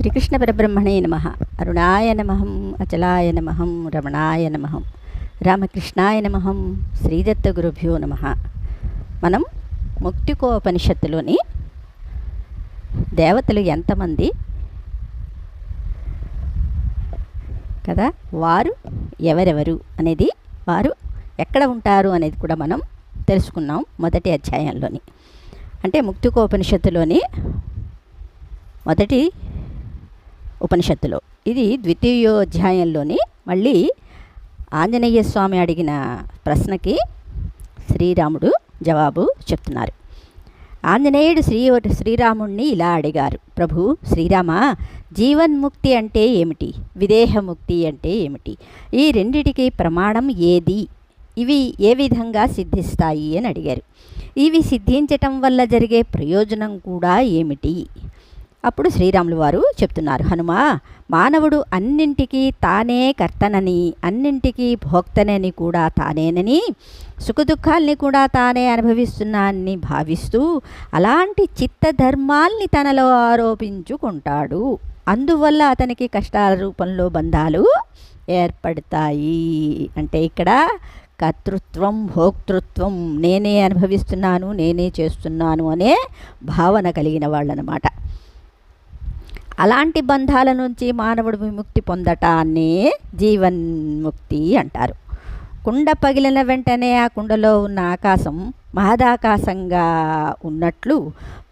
శ్రీకృష్ణ పరబ్రహ్మణే నమ. అరుణాయ నమహం అచలాయ నమహం రమణాయ నమహం రామకృష్ణాయ నమహం శ్రీదత్త గురుభ్యో నమ. మనం ముక్తికోపనిషత్తులోని దేవతలు ఎంతమంది? కదా? వారు ఎవరెవరు అనేది వారు ఎక్కడ ఉంటారు అనేది కూడా మనం తెలుసుకున్నాం మొదటి అధ్యాయంలోని. అంటే ముక్తికోపనిషత్తులోని మొదటి ఉపనిషత్తులో. ఇది ద్వితీయోధ్యాయంలోని మళ్ళీ ఆంజనేయ స్వామి అడిగిన ప్రశ్నకి శ్రీరాముడు జవాబు చెప్తున్నారు. ఆంజనేయుడు శ్రీ శ్రీరాముణ్ణి ఇలా అడిగారు. ప్రభు శ్రీరామ జీవన్ముక్తి అంటే ఏమిటి? విదేహముక్తి అంటే ఏమిటి? ఈ రెండిటికి ప్రమాణం ఏది? ఇవి ఏ విధంగా సిద్ధిస్తాయి? అని అడిగారు. ఇవి సిద్ధించటం వల్ల జరిగే ప్రయోజనం కూడా ఏమిటి? అప్పుడు శ్రీరాములు వారు చెప్తున్నారు హనుమా మానవుడు అన్నింటికీ తానే కర్తనని అన్నింటికీ భోక్తనని కూడా తానేనని సుఖదుఖాల్ని కూడా తానే అనుభవిస్తున్నానని భావిస్తూ అలాంటి చిత్తధర్మాల్ని తనలో ఆరోపించుకుంటాడు. అందువల్ల అతనికి కష్టాల రూపంలో బంధాలు ఏర్పడతాయి. అంటే ఇక్కడ కర్తృత్వం భోక్తృత్వం నేనే అనుభవిస్తున్నాను నేనే చేస్తున్నాను అనే భావన కలిగిన వాళ్ళనమాట. అలాంటి బంధాల నుంచి మానవుడు విముక్తి పొందటాన్ని జీవన్ముక్తి అంటారు. కుండ పగిలిన వెంటనే ఆ కుండలో ఉన్న ఆకాశం మహదాకాశంగా ఉన్నట్లు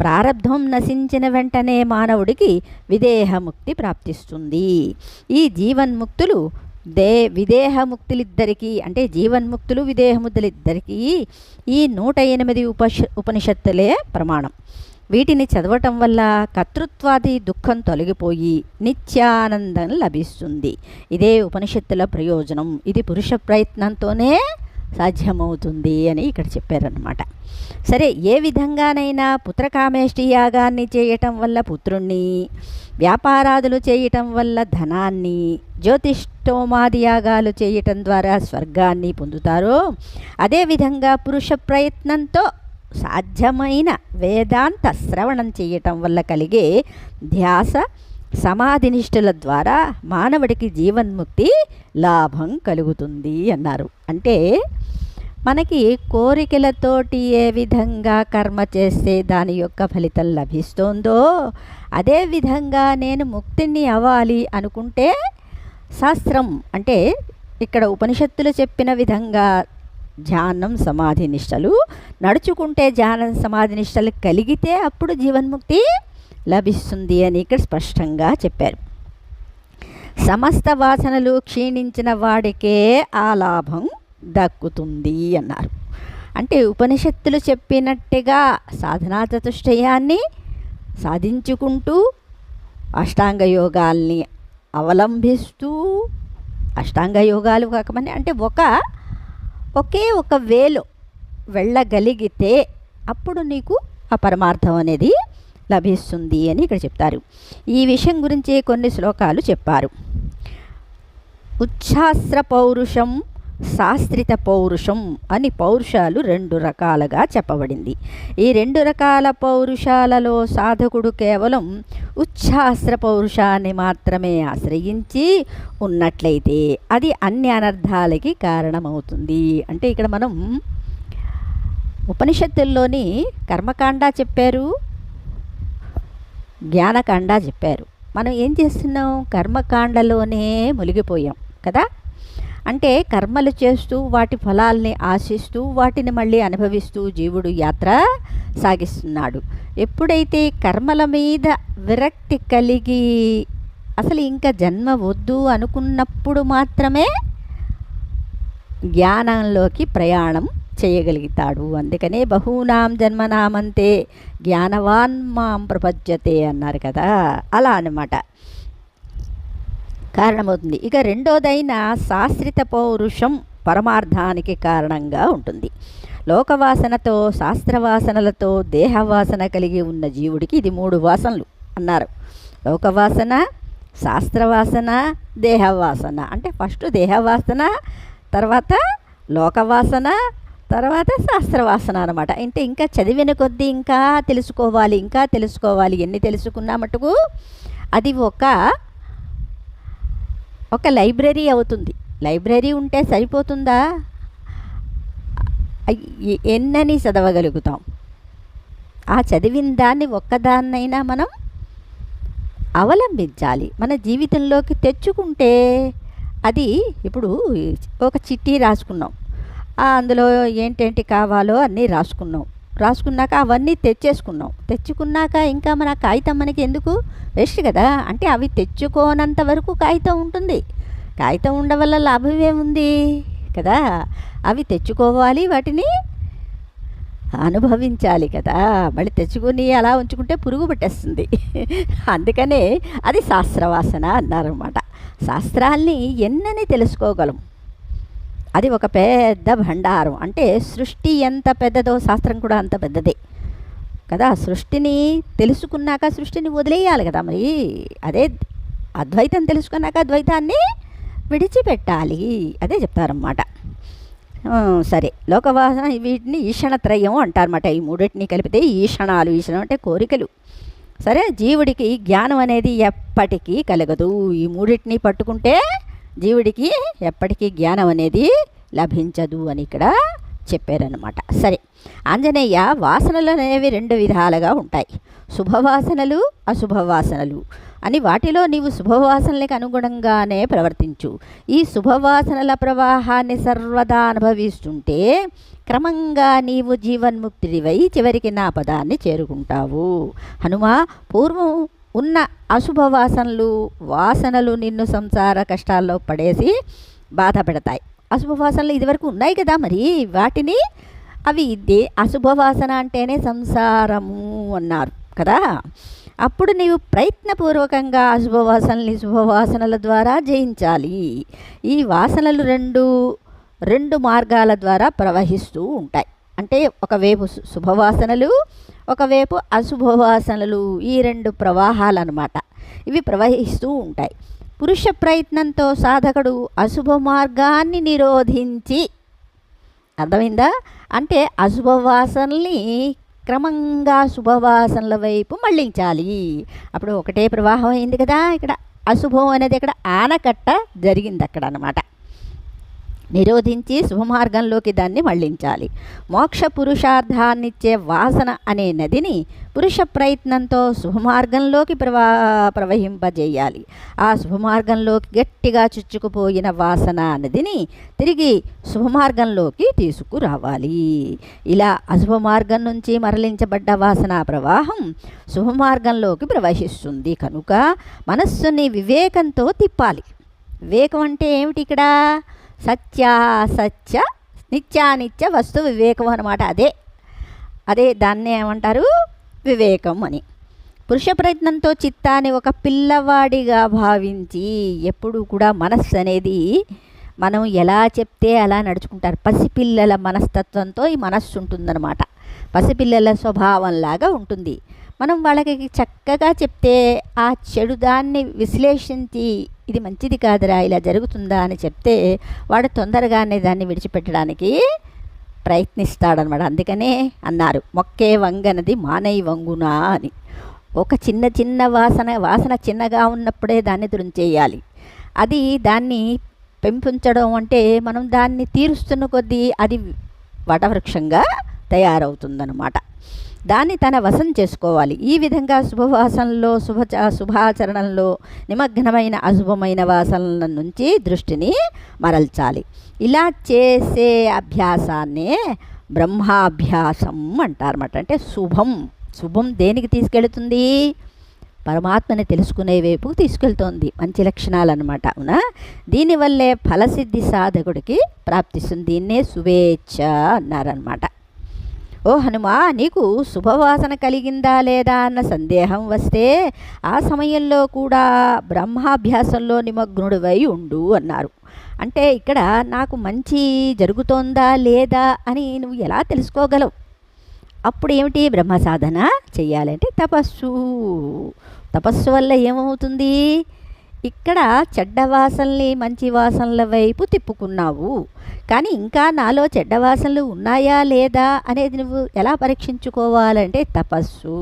ప్రారంధం నశించిన వెంటనే మానవుడికి విదేహముక్తి ప్రాప్తిస్తుంది. ఈ జీవన్ముక్తులు దే విదేహముక్తులిద్దరికీ అంటే జీవన్ముక్తులు విదేహముక్తులిద్దరికీ ఈ నూట ఎనిమిది ఉపష ఉపనిషత్తులే ప్రమాణం. వీటిని చదవటం వల్ల కర్తృత్వాది దుఃఖం తొలగిపోయి నిత్యానందం లభిస్తుంది. ఇదే ఉపనిషత్తుల ప్రయోజనం. ఇది పురుష ప్రయత్నంతోనే సాధ్యమవుతుంది అని ఇక్కడ చెప్పారనమాట సరే ఏ విధంగానైనా పుత్రకామేష్టి యాగాన్ని చేయటం వల్ల పుత్రుణ్ణి వ్యాపారాదులు చేయటం వల్ల ధనాన్ని జ్యోతిష్టోమాది యాగాలు చేయటం ద్వారా స్వర్గాన్ని పొందుతారో అదేవిధంగా పురుష ప్రయత్నంతో సాధ్యమైన వేదాంత శ్రవణం చేయటం వల్ల కలిగే ధ్యాస సమాధినిష్ఠుల ద్వారా మానవుడికి జీవన్ముక్తి లాభం కలుగుతుంది అన్నారు. అంటే మనకి కోరికలతోటి ఏ విధంగా కర్మ చేస్తే దాని యొక్క ఫలితం లభిస్తోందో అదే విధంగా నేను ముక్తిని అవ్వాలి అనుకుంటే శాస్త్రం అంటే ఇక్కడ ఉపనిషత్తులు చెప్పిన విధంగా ధ్యానం సమాధి నిష్టలు. నడుచుకుంటే ధ్యానం సమాధి నిష్టలు కలిగితే అప్పుడు జీవన్ముక్తి లభిస్తుంది అని ఇక్కడ స్పష్టంగా చెప్పారు. సమస్త వాసనలు క్షీణించిన వాడికే ఆ లాభం దక్కుతుంది అన్నారు. అంటే ఉపనిషత్తులు చెప్పినట్టుగా సాధనా చతుష్టయాన్ని సాధించుకుంటూ అష్టాంగ యోగాల్ని అవలంబిస్తూ అష్టాంగ యోగాలు కాకమని అంటే ఒక ఒకే ఒక వేలో వెళ్ళగలిగితే అప్పుడు నీకు ఆ పరమార్థం అనేది లభిస్తుంది అని ఇక్కడ చెప్తారు. ఈ విషయం గురించి కొన్ని శ్లోకాలు చెప్పారు. ఉచ్ఛాస్త్ర పౌరుషం శాస్త్రిత పౌరుషం అని పౌరుషాలు రెండు రకాలుగా చెప్పబడింది. ఈ రెండు రకాల పౌరుషాలలో సాధకుడు కేవలం ఉచ్ఛాస్త్ర పౌరుషాన్ని మాత్రమే ఆశ్రయించి ఉన్నట్లయితే అది అన్ని అనర్థాలకి కారణమవుతుంది. అంటే ఇక్కడ మనం ఉపనిషత్తుల్లోని కర్మకాండ చెప్పారు జ్ఞానకాండ చెప్పారు. మనం ఏం చేస్తున్నాం? కర్మకాండలోనే మునిగిపోయాం కదా? అంటే కర్మలు చేస్తూ వాటి ఫలాల్ని ఆశిస్తూ వాటిని మళ్ళీ అనుభవిస్తూ జీవుడు యాత్ర సాగిస్తున్నాడు. ఎప్పుడైతే కర్మల మీద విరక్తి కలిగి అసలు ఇంకా జన్మ వద్దు అనుకున్నప్పుడు మాత్రమే జ్ఞానంలోకి ప్రయాణం చేయగలుగుతాడు. అందుకనే బహూనాం జన్మనామంతే జ్ఞానవాన్ మాం ప్రపంచతే అన్నారు కదా. అలా అన్నమాట. కారణమవుతుంది. ఇక రెండోదైన శాస్త్రిత పౌరుషం పరమార్థానికి కారణంగా ఉంటుంది. లోకవాసనతో శాస్త్రవాసనలతో దేహవాసన కలిగి ఉన్న జీవుడికి ఇది మూడు వాసనలు అన్నారు. లోకవాసన శాస్త్రవాసన దేహవాసన. అంటే ఫస్ట్ దేహవాసన తర్వాత లోకవాసన తర్వాత శాస్త్రవాసన అనమాట అంటే ఇంకా చదివిన కొద్దీ ఇంకా తెలుసుకోవాలి ఇంకా తెలుసుకోవాలి. ఎన్ని తెలుసుకున్నా మటుకు అది ఒక ఒక లైబ్రరీ అవుతుంది. లైబ్రరీ ఉంటే సరిపోతుందా? ఎన్నని చదవగలుగుతాం? ఆ చదివిన దాన్ని ఒక్కదాన్నైనా మనం అవలంబించాలి. మన జీవితంలోకి తెచ్చుకుంటే అది ఇప్పుడు ఒక చిట్టి రాసుకున్నాం. అందులో ఏంటేంటి కావాలో అన్నీ రాసుకున్నాం. రాసుకున్నాక అవన్నీ తెచ్చేసుకున్నాం. తెచ్చుకున్నాక ఇంకా మన కాగితం మనకి ఎందుకు? వేస్ట్ కదా. అంటే అవి తెచ్చుకోనంత వరకు కాగితం ఉంటుంది. కాగితం ఉండవల్ల వల్ల లాభం ఏముంది? కదా. అవి తెచ్చుకోవాలి వాటిని అనుభవించాలి కదా. మళ్ళీ తెచ్చుకొని అలా ఉంచుకుంటే పురుగు పట్టేస్తుంది. అందుకనే అది శాస్త్రవాసన అన్నారన్నమాట. శాస్త్రాల్ని ఎన్నని తెలుసుకోగలం? అది ఒక పెద్ద భండారం. అంటే సృష్టి ఎంత పెద్దదో శాస్త్రం కూడా అంత పెద్దదే. కదా సృష్టిని తెలుసుకున్నాక సృష్టిని వదిలేయాలి కదా మరి. అదే అద్వైతం తెలుసుకున్నాక అద్వైతాన్ని విడిచిపెట్టాలి. అదే చెప్తారన్నమాట. సరే లోకవాసన వీటిని ఈషణత్రయం అంటారన్నమాట. ఈ మూడింటిని కలిపితే ఈషణాలు ఈషణం అంటే కోరికలు. సరే జీవుడికి జ్ఞానం అనేది ఎప్పటికీ కలగదు. ఈ మూడింటిని పట్టుకుంటే జీవుడికి ఎప్పటికీ జ్ఞానం అనేది లభించదు అని ఇక్కడ చెప్పారనమాట సరే ఆంజనేయ వాసనలు అనేవి రెండు విధాలుగా ఉంటాయి. శుభవాసనలు అశుభవాసనలు అని వాటిలో నీవు శుభవాసనలకు అనుగుణంగానే ప్రవర్తించు. ఈ శుభవాసనల ప్రవాహాన్ని సర్వదా అనుభవిస్తుంటే క్రమంగా నీవు జీవన్ముక్తుడివై చివరికి నా పదాన్ని చేరుకుంటావు. హనుమా పూర్వం ఉన్న అశుభ వాసనలు వాసనలు నిన్ను సంసార కష్టాల్లో పడేసి బాధ పెడతాయి అశుభ వాసనలు ఇదివరకు ఉన్నాయి కదా మరి? వాటిని అవి ఇదే అశుభ వాసన అంటేనే సంసారము అన్నారు కదా? అప్పుడు నీవు ప్రయత్నపూర్వకంగా అశుభవాసనల్ని శుభవాసనల ద్వారా జయించాలి. ఈ వాసనలు రెండు రెండు మార్గాల ద్వారా ప్రవహిస్తూ ఉంటాయి. అంటే ఒకవేపు శుభవాసనలు ఒకవేపు అశుభవాసనలు ఈ రెండు ప్రవాహాలు అనమాట ఇవి ప్రవహిస్తూ ఉంటాయి. పురుష ప్రయత్నంతో సాధకుడు అశుభ మార్గాన్ని నిరోధించి అర్థమైందా? అంటే అశుభవాసనల్ని క్రమంగా శుభవాసనల వైపు మళ్ళించాలి అప్పుడు ఒకటే ప్రవాహం అయింది కదా ఇక్కడ అశుభం అనేది ఇక్కడ ఆనకట్ట జరిగింది అక్కడ అనమాట నిరోధించి శుభమార్గంలోకి దాన్ని మళ్ళించాలి మోక్ష పురుషార్థాన్నిచ్చే వాసన అనే నదిని పురుష ప్రయత్నంతో శుభమార్గంలోకి ప్రవా ప్రవహింపజేయాలి. ఆ శుభమార్గంలోకి గట్టిగా చుచ్చుకుపోయిన వాసన నదిని తిరిగి శుభమార్గంలోకి తీసుకురావాలి. ఇలా అశుభ మార్గం నుంచి మరలించబడ్డ వాసన ప్రవాహం శుభమార్గంలోకి ప్రవహిస్తుంది. కనుక మనస్సుని వివేకంతో తిప్పాలి. వివేకం అంటే ఏమిటి ఇక్కడ సత్యాసత్య నిత్యానిత్య వస్తు వివేకం అనమాట అదే. అదే దాన్ని ఏమంటారు? వివేకం అని. పురుష ప్రయత్నంతో చిత్తాన్ని ఒక పిల్లవాడిగా భావించి ఎప్పుడు కూడా మనస్సు అనేది మనం ఎలా చెప్తే అలా నడుచుకుంటారు. పసిపిల్లల మనస్తత్వంతో ఈ మనస్సు ఉంటుందన్నమాట. పసిపిల్లల స్వభావంలాగా ఉంటుంది. మనం వాళ్ళకి చక్కగా చెప్తే ఆ చెడు దాన్ని విశ్లేషించి ఇది మంచిది కాదురా ఇలా జరుగుతుందా అని చెప్తే వాడు తొందరగానే దాన్ని విడిచిపెట్టడానికి ప్రయత్నిస్తాడనమాట అందుకనే అన్నారు మొక్కే వంగనది మానై వంగునా అని. ఒక చిన్న చిన్న వాసన వాసన చిన్నగా ఉన్నప్పుడే దాన్ని దురించేయాలి. అది దాన్ని పెంపించడం అంటే మనం దాన్ని తీరుస్తున్న కొద్దీ అది వటవృక్షంగా తయారవుతుందన్నమాట. దాన్ని తన వశం చేసుకోవాలి. ఈ విధంగా శుభవాసనలో శుభ శుభాచరణలో నిమగ్నమైన అశుభమైన వాసనల నుంచి దృష్టిని మరల్చాలి. ఇలా చేసే అభ్యాసాన్నే బ్రహ్మాభ్యాసం అంటారన్నమాట. అంటే శుభం. శుభం దేనికి తీసుకెళ్తుంది? పరమాత్మని తెలుసుకునే వైపుకు తీసుకెళ్తోంది. మంచి లక్షణాలు అనమాట అవునా? దీనివల్లే ఫలసిద్ధి సాధకుడికి ప్రాప్తిస్తుంది. దీన్నే శుభేచ్ఛ అన్నారనమాట ఓ హనుమా నీకు శుభవాసన కలిగిందా లేదా అన్న సందేహం వస్తే ఆ సమయంలో కూడా బ్రహ్మాభ్యాసంలో నిమగ్నుడివై ఉండు అన్నారు. అంటే ఇక్కడ నాకు మంచి జరుగుతోందా లేదా అని నువ్వు ఎలా తెలుసుకోగలవు? అప్పుడు ఏమిటి బ్రహ్మ సాధన చెయ్యాలంటే తపస్సు. తపస్సు వల్ల ఏమవుతుంది? ఇక్కడ చెడ్డ వాసనల్ని మంచి వాసనల వైపు తిప్పుకున్నావు. కానీ ఇంకా నాలో చెడ్డ వాసనలు ఉన్నాయా లేదా అనేది నువ్వు ఎలా పరీక్షించుకోవాలంటే తపస్సు.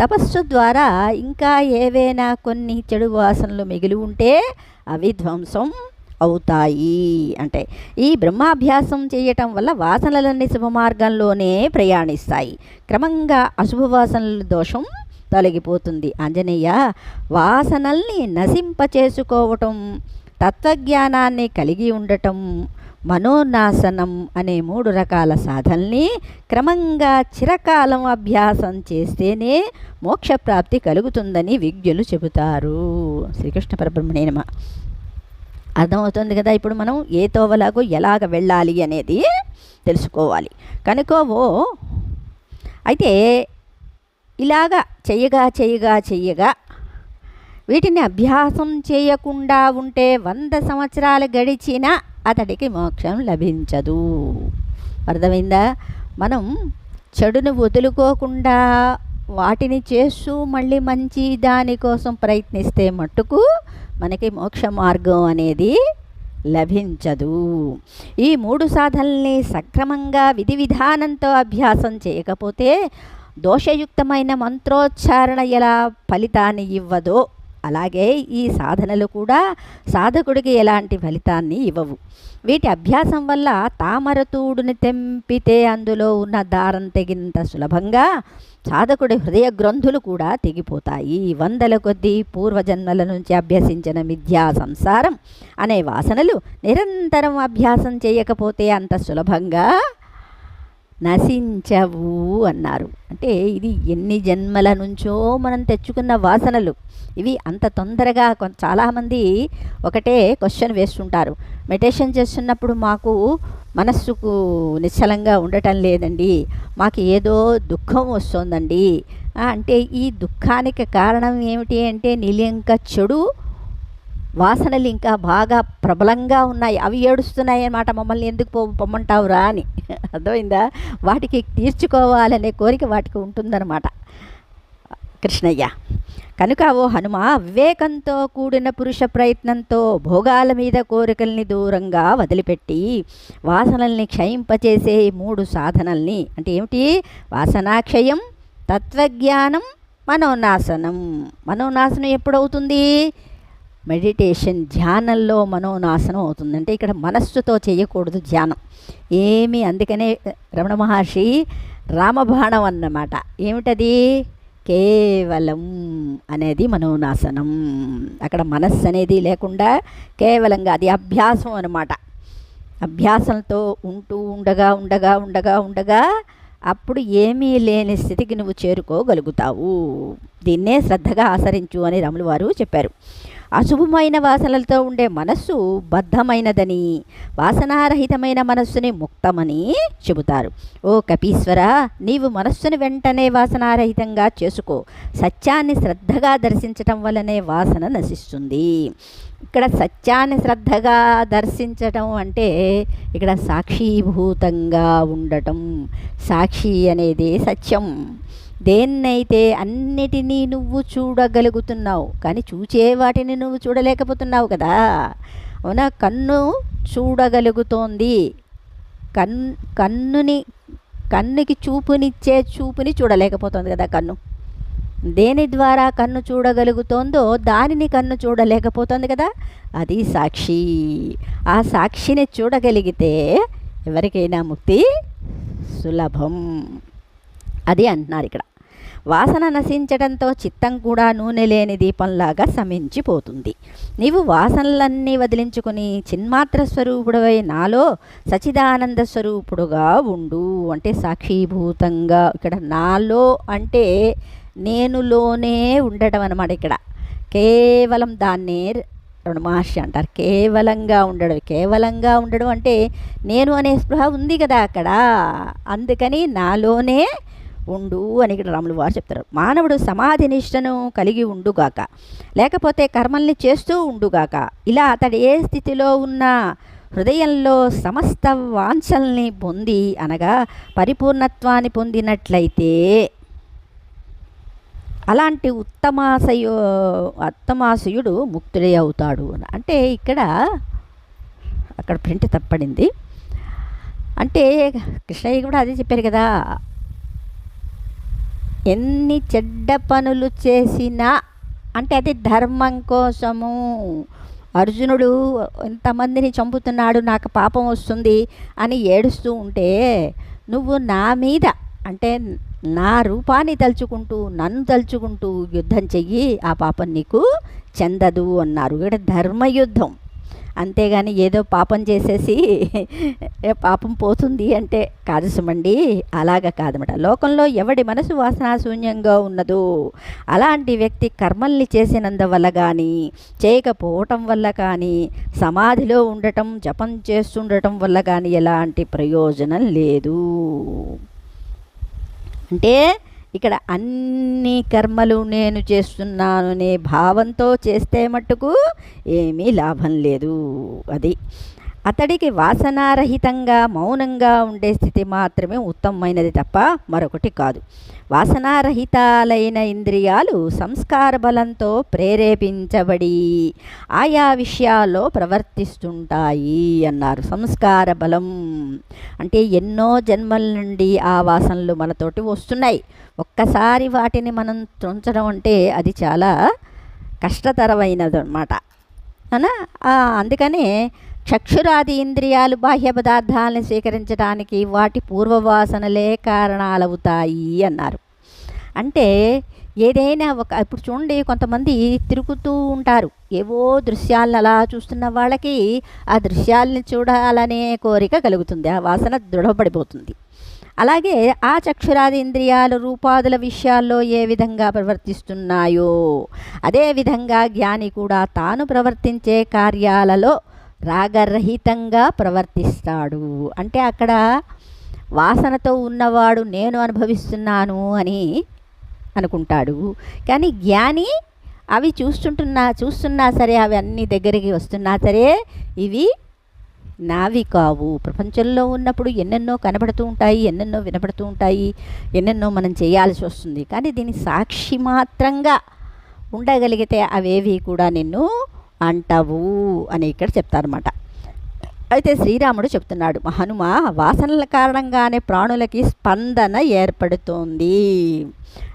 తపస్సు ద్వారా ఇంకా ఏవైనా కొన్ని చెడు వాసనలు మిగిలి ఉంటే అవి ధ్వంసం అవుతాయి అంటే ఈ బ్రహ్మాభ్యాసం చేయటం వల్ల వాసనలన్నీ శుభ మార్గంలోనే ప్రయాణిస్తాయి. క్రమంగా అశుభ వాసనల దోషం తొలగిపోతుంది. ఆంజనేయ వాసనల్ని నశింపచేసుకోవటం తత్వజ్ఞానాన్ని కలిగి ఉండటం మనోనాశనం అనే మూడు రకాల సాధనల్ని క్రమంగా చిరకాలం అభ్యాసం చేస్తేనే మోక్షప్రాప్తి కలుగుతుందని విజ్ఞులు చెబుతారు. శ్రీకృష్ణ పరబ్రహ్మణే నమ. అర్థమవుతుంది కదా ఇప్పుడు మనం ఏ తోవలాగో ఎలాగ వెళ్ళాలి అనేది తెలుసుకోవాలి. కనుకోవో అయితే ఇలాగా చెయ్యగా చెయ్యగా చెయ్యగా. వీటిని అభ్యాసం చేయకుండా ఉంటే వంద సంవత్సరాలు గడిచినా అతడికి మోక్షం లభించదు. అర్థమైందా? మనం చెడును వదులుకోకుండా వాటిని చేస్తూ మళ్ళీ మంచి దానికోసం ప్రయత్నిస్తే మట్టుకు మనకి మోక్ష మార్గం అనేది లభించదు. ఈ మూడు సాధనల్ని సక్రమంగా విధి విధానంతో అభ్యాసం చేయకపోతే దోషయుక్తమైన మంత్రోచ్చారణ ఎలా ఫలితాన్ని ఇవ్వదో అలాగే ఈ సాధనలు కూడా సాధకుడికి ఎలాంటి ఫలితాన్ని ఇవ్వవు. వీటి అభ్యాసం వల్ల తామరతూడుని తెంపితే అందులో ఉన్న దారం తెగినంత సులభంగా సాధకుడి హృదయ గ్రంథులు కూడా తెగిపోతాయి. వందల కొద్దీ పూర్వజన్మల నుంచి అభ్యసించిన మిథ్యా సంసారం అనే వాసనలు నిరంతరం అభ్యాసం చేయకపోతే అంత సులభంగా నశించవు అన్నారు. అంటే ఇది ఎన్ని జన్మల నుంచో మనం తెచ్చుకున్న వాసనలు. ఇవి అంత తొందరగా కొ చాలామంది ఒకటే క్వశ్చన్ వేస్తుంటారు. మెడిటేషన్ చేస్తున్నప్పుడు మాకు మనస్సుకు నిశ్చలంగా ఉండటం లేదండి. మాకు ఏదో దుఃఖం వస్తుందండి. అంటే ఈ దుఃఖానికి కారణం ఏమిటి అంటే నిలియంక చెడు వాసనలు ఇంకా బాగా ప్రబలంగా ఉన్నాయి. అవి ఏడుస్తున్నాయి అన్నమాట. మమ్మల్ని ఎందుకు పో పొమ్మంటావురా అని. అర్థమైందా? వాటికి తీర్చుకోవాలనే కోరిక వాటికి ఉంటుందన్నమాట. కృష్ణయ్య కనుక ఓ హనుమ వివేకంతో కూడిన పురుష ప్రయత్నంతో భోగాల మీద కోరికల్ని దూరంగా వదిలిపెట్టి వాసనల్ని క్షయింపచేసే మూడు సాధనల్ని అంటే ఏమిటి? వాసనాక్షయం తత్వజ్ఞానం మనోనాశనం. మనోనాశనం ఎప్పుడవుతుంది? మెడిటేషన్ ధ్యానంలో మనోనాశనం అవుతుంది. అంటే ఇక్కడ మనస్సుతో చేయకూడదు ధ్యానం. ఏమి అందుకనే రమణ మహర్షి రామబాణం అన్నమాట. ఏమిటది? కేవలం అనేది మనోనాశనం. అక్కడ మనస్సు అనేది లేకుండా కేవలంగా అది అభ్యాసం అనమాట అభ్యాసంతో ఉంటూ ఉండగా ఉండగా ఉండగా ఉండగా అప్పుడు ఏమీ లేని స్థితికి నువ్వు చేరుకోగలుగుతావు. దీన్నే శ్రద్ధగా ఆచరించు అని రములు వారు చెప్పారు. అశుభమైన వాసనలతో ఉండే మనస్సు బద్ధమైనదని వాసనారహితమైన మనస్సుని ముక్తమని చెబుతారు. ఓ కపీశ్వర నీవు మనస్సుని వెంటనే వాసనారహితంగా చేసుకో. సత్యాన్ని శ్రద్ధగా దర్శించటం వల్లనే వాసన నశిస్తుంది. ఇక్కడ సత్యాన్ని శ్రద్ధగా దర్శించటం అంటే ఇక్కడ సాక్షీభూతంగా ఉండటం. సాక్షి అనేది సత్యం. దేన్నైతే అన్నిటినీ నువ్వు చూడగలుగుతున్నావు కానీ చూచే వాటిని నువ్వు చూడలేకపోతున్నావు కదా. అవునా? కన్ను చూడగలుగుతోంది. కన్ కన్నుని కన్నుకి చూపునిచ్చే చూపుని చూడలేకపోతుంది కదా కన్ను. దేని ద్వారా కన్ను చూడగలుగుతోందో దానిని కన్ను చూడలేకపోతుంది కదా. అది సాక్షి. ఆ సాక్షిని చూడగలిగితే ఎవరికైనా ముక్తి సులభం. అది అంటున్నారు ఇక్కడ. వాసన నశించడంతో చిత్తం కూడా నూనె లేని దీపంలాగా శమించిపోతుంది. నీవు వాసనలన్నీ వదిలించుకుని చిన్మాత్ర స్వరూపుడవై నాలో సచిదానంద స్వరూపుడుగా ఉండు అంటే సాక్షీభూతంగా ఇక్కడ నాలో అంటే నేనులోనే ఉండటం అనమాట ఇక్కడ. కేవలం దాన్నే రెండు మహర్షి అంటారు. కేవలంగా ఉండడం కేవలంగా ఉండడం అంటే నేను అనే స్పృహ ఉంది కదా అక్కడ. అందుకని నాలోనే ఉండు అని ఇక్కడ రాములు వారు చెప్తారు. మానవుడు సమాధి నిష్టను కలిగి ఉండుగాక లేకపోతే కర్మల్ని చేస్తూ ఉండుగాక ఇలా అతడు ఏ స్థితిలో ఉన్నా హృదయంలో సమస్త వాంఛల్ని పొంది అనగా పరిపూర్ణత్వాన్ని పొందినట్లయితే అలాంటి ఉత్తమాశయు ఉత్తమాశయుడు ముక్తుడే అవుతాడు అంటే ఇక్కడ అక్కడ ప్రింట్ తప్పడింది. అంటే కృష్ణయ్య కూడా అదే చెప్పారు కదా ఎన్ని చెడ్డ పనులు చేసినా అంటే అది ధర్మం కోసము. అర్జునుడు ఎంతమందిని చంపుతున్నాడు నాకు పాపం వస్తుంది అని ఏడుస్తూ ఉంటే నువ్వు నా మీద అంటే నా రూపాన్ని తలుచుకుంటూ నన్ను తలుచుకుంటూ యుద్ధం చెయ్యి ఆ పాపం నీకు చెందదు అన్నారు. ఇక్కడ ధర్మయుద్ధం. అంతేగాని ఏదో పాపం చేసేసి ఏ పాపం పోతుంది అంటే కాదు సుమండి అలాగ కాదన్నమాట. లోకంలో ఎవడి మనసు వాసనాశూన్యంగా ఉన్నదో అలాంటి వ్యక్తి కర్మల్ని చేసినందువల్ల కానీ చేయకపోవటం వల్ల కానీ సమాధిలో ఉండటం జపం చేస్తుండటం వల్ల కానీ ఎలాంటి ప్రయోజనం లేదు. అంటే ఇక్కడ అన్ని కర్మలు నేను చేస్తున్నాను అనే భావంతో చేస్తే మట్టుకు ఏమీ లాభం లేదు. అది అతడికి వాసనారహితంగా మౌనంగా ఉండే స్థితి మాత్రమే ఉత్తమమైనది తప్ప మరొకటి కాదు. వాసనారహితాలైన ఇంద్రియాలు సంస్కార బలంతో ప్రేరేపించబడి ఆయా విషయాల్లో ప్రవర్తిస్తుంటాయి అన్నారు. సంస్కార బలం అంటే ఎన్నో జన్మల నుండి ఆ వాసనలు మనతోటి వస్తున్నాయి. ఒక్కసారి వాటిని మనం తుంచడం అంటే అది చాలా కష్టతరమైనది అనమాట అందుకనే చక్షురాది ఇంద్రియాలు బాహ్య పదార్థాలను స్వీకరించడానికి వాటి పూర్వవాసనలే కారణాలవుతాయి అన్నారు. అంటే ఏదైనా ఒక ఇప్పుడు చూడండి కొంతమంది తిరుగుతూ ఉంటారు. ఏవో దృశ్యాలను అలా చూస్తున్న వాళ్ళకి ఆ దృశ్యాలని చూడాలనే కోరిక కలుగుతుంది. ఆ వాసన దృఢపడిపోతుంది. అలాగే ఆ చక్షురాది ఇంద్రియాలు రూపాదుల విషయాల్లో ఏ విధంగా ప్రవర్తిస్తున్నాయో అదేవిధంగా జ్ఞాని కూడా తాను ప్రవర్తించే కార్యాలలో రాగరహితంగా ప్రవర్తిస్తాడు. అంటే అక్కడ వాసనతో ఉన్నవాడు నేను అనుభవిస్తున్నాను అని అనుకుంటాడు. కానీ జ్ఞాని అవి చూస్తుంటున్నా చూస్తున్నా సరే అవి అన్ని దగ్గరికి వస్తున్నా సరే ఇవి నావి కావు. ప్రపంచంలో ఉన్నప్పుడు ఎన్నెన్నో కనబడుతూ ఉంటాయి ఎన్నెన్నో వినపడుతూ ఉంటాయి ఎన్నెన్నో మనం చేయాల్సి వస్తుంది. కానీ దీని సాక్షి మాత్రంగా ఉండగలిగితే అవేవి కూడా నిన్ను అంటవు అని ఇక్కడ చెప్తారన్నమాట. అయితే శ్రీరాముడు చెప్తున్నాడు హనుమ వాసనల కారణంగానే ప్రాణులకి స్పందన ఏర్పడుతోంది.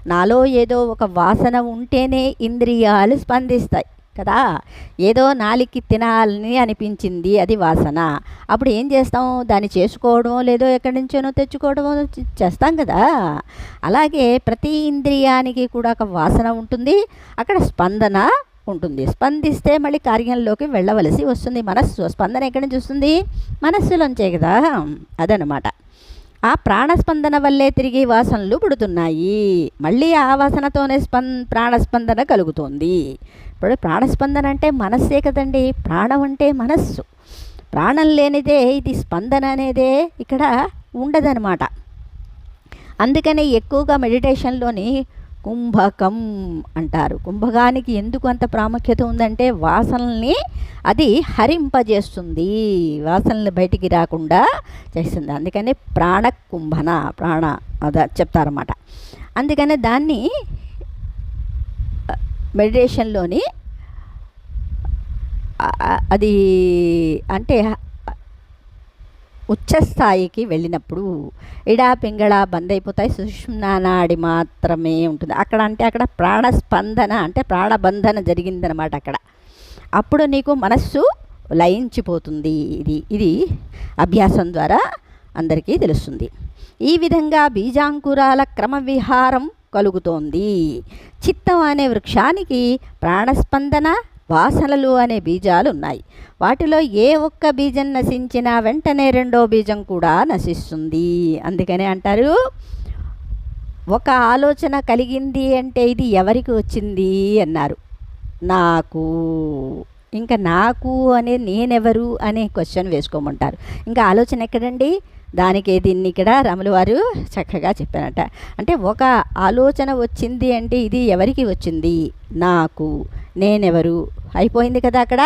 నాలో ఏదో ఒక వాసన ఉంటేనే ఇంద్రియాలు స్పందిస్తాయి కదా? ఏదో నాలికి తినాలని అనిపించింది అది వాసన. అప్పుడు ఏం చేస్తాం? దాన్ని చేసుకోవడమో లేదో ఎక్కడి నుంచోనో తెచ్చుకోవడమో చేస్తాం కదా? అలాగే ప్రతి ఇంద్రియానికి కూడా ఒక వాసన ఉంటుంది అక్కడ స్పందన ఉంటుంది. స్పందిస్తే మళ్ళీ కార్యంలోకి వెళ్ళవలసి వస్తుంది. మనస్సు స్పందన ఎక్కడి నుంచి వస్తుంది? మనస్సులోంచే కదా? అదనమాట ఆ ప్రాణస్పందన వల్లే తిరిగి వాసనలు పుడుతున్నాయి. మళ్ళీ ఆ వాసనతోనే స్పం ప్రాణస్పందన కలుగుతోంది. ఇప్పుడు ప్రాణస్పందన అంటే మనస్సే కదండి. ప్రాణం అంటే మనస్సు. ప్రాణం లేనిదే ఇది స్పందన అనేదే ఇక్కడ ఉండదనమాట అందుకనే ఎక్కువగా మెడిటేషన్లోని కుంభకం అంటారు. కుంభకానికి ఎందుకు అంత ప్రాముఖ్యత ఉందంటే వాసనల్ని అది హరింపజేస్తుంది. వాసనలు బయటికి రాకుండా చేస్తుంది. అందుకని ప్రాణ కుంభన ప్రాణ అద చెప్తారన్నమాట. అందుకనే దాన్ని మెడిటేషన్లోని అది అంటే ఉచ్చస్థాయికి వెళ్ళినప్పుడు ఇడా పింగళ బంద్ అయిపోతాయి సుష్మనాడి మాత్రమే ఉంటుంది. అక్కడ అంటే అక్కడ ప్రాణస్పందన అంటే ప్రాణబంధన జరిగిందనమాట అక్కడ. అప్పుడు నీకు మనస్సు లయించిపోతుంది. ఇది ఇది అభ్యాసం ద్వారా అందరికీ తెలుస్తుంది. ఈ విధంగా బీజాంకురాల క్రమ విహారం కలుగుతోంది. చిత్తం అనే వృక్షానికి ప్రాణస్పందన వాసనలు అనే బీజాలు ఉన్నాయి వాటిలో ఏ ఒక్క బీజం నశించినా వెంటనే రెండో బీజం కూడా నశిస్తుంది. అందుకనే అంటారు ఒక ఆలోచన కలిగింది అంటే ఇది ఎవరికి వచ్చింది అన్నారు. నాకు. ఇంకా నాకు అనే నేనెవరు అనే క్వశ్చన్ వేసుకోమంటారు. ఇంకా ఆలోచన ఎక్కడండి? దానికి దీన్ని ఇక్కడ రమల వారు చక్కగా చెప్పారట. అంటే ఒక ఆలోచన వచ్చింది అంటే ఇది ఎవరికి వచ్చింది? నాకు. నేనెవరు? అయిపోయింది కదా అక్కడ?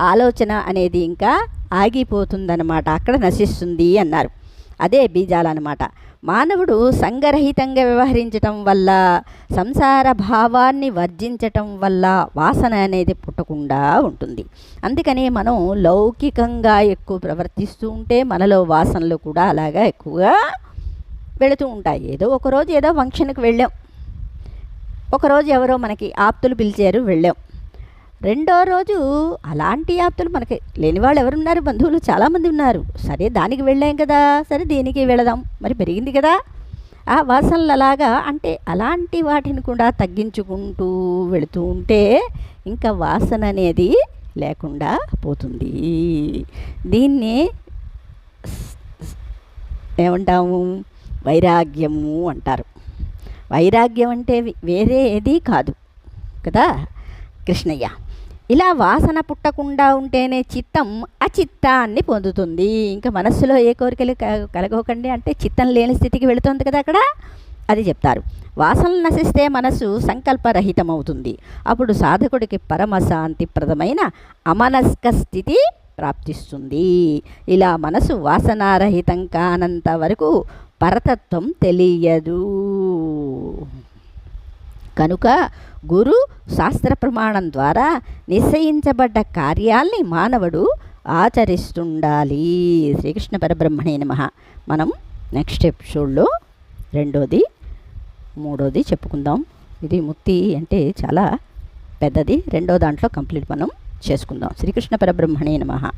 ఆలోచన అనేది ఇంకా ఆగిపోతుందన్నమాట. అక్కడ నశిస్తుంది అన్నారు. అదే బీజాలన్నమాట మానవుడు సంగరహితంగా వ్యవహరించటం వల్ల సంసార భావాన్ని వర్జించటం వల్ల వాసన అనేది పుట్టకుండా ఉంటుంది. అందుకని మనం లౌకికంగా ఎక్కువ ప్రవర్తిస్తూ ఉంటే మనలో వాసనలు కూడా అలాగా ఎక్కువగా వెళుతూ ఉంటాయి. ఏదో ఒకరోజు ఏదో ఫంక్షన్కి వెళ్ళాం. ఒకరోజు ఎవరో మనకి ఆప్తులు పిలిచారు వెళ్ళాం. రెండో రోజు అలాంటి ఆప్తులు మనకి లేని వాళ్ళు ఎవరున్నారు? బంధువులు చాలామంది ఉన్నారు. సరే దానికి వెళ్ళాం కదా. సరే దీనికి వెళదాం మరి పెరిగింది కదా. ఆ వాసనలు అలాగా అంటే అలాంటి వాటిని కూడా తగ్గించుకుంటూ వెళుతూ ఉంటే ఇంకా వాసన అనేది లేకుండా పోతుంది. దీన్ని ఏమంటాము? వైరాగ్యము అంటారు. వైరాగ్యం అంటే వేరే ఏది కాదు కదా కృష్ణయ్య. ఇలా వాసన పుట్టకుండా ఉంటేనే చిత్తం అచిత్తాన్ని పొందుతుంది. ఇంకా మనస్సులో ఏ కోరికలు కలగోకండి కలగకండి అంటే చిత్తం లేని స్థితికి వెళుతుంది కదా అక్కడ? అది చెప్తారు. వాసనలు నశిస్తే మనసు సంకల్పరహితమవుతుంది. అప్పుడు సాధకుడికి పరమశాంతిప్రదమైన అమనస్క స్థితి ప్రాప్తిస్తుంది. ఇలా మనసు వాసనారహితం కానంత వరకు పరతత్వం తెలియదు. కనుక గురు శాస్త్ర ప్రమాణం ద్వారా నిశ్చయించబడ్డ కార్యాల్ని మానవుడు ఆచరిస్తుండాలి. శ్రీకృష్ణ పరబ్రహ్మణే నమ. మనం నెక్స్ట్ ఎపిసోడ్లో రెండోది మూడోది చెప్పుకుందాం. ఇది ముక్తి అంటే చాలా పెద్దది. రెండో దాంట్లో కంప్లీట్ మనం చేసుకుందాం. శ్రీకృష్ణ పరబ్రహ్మణే నమ.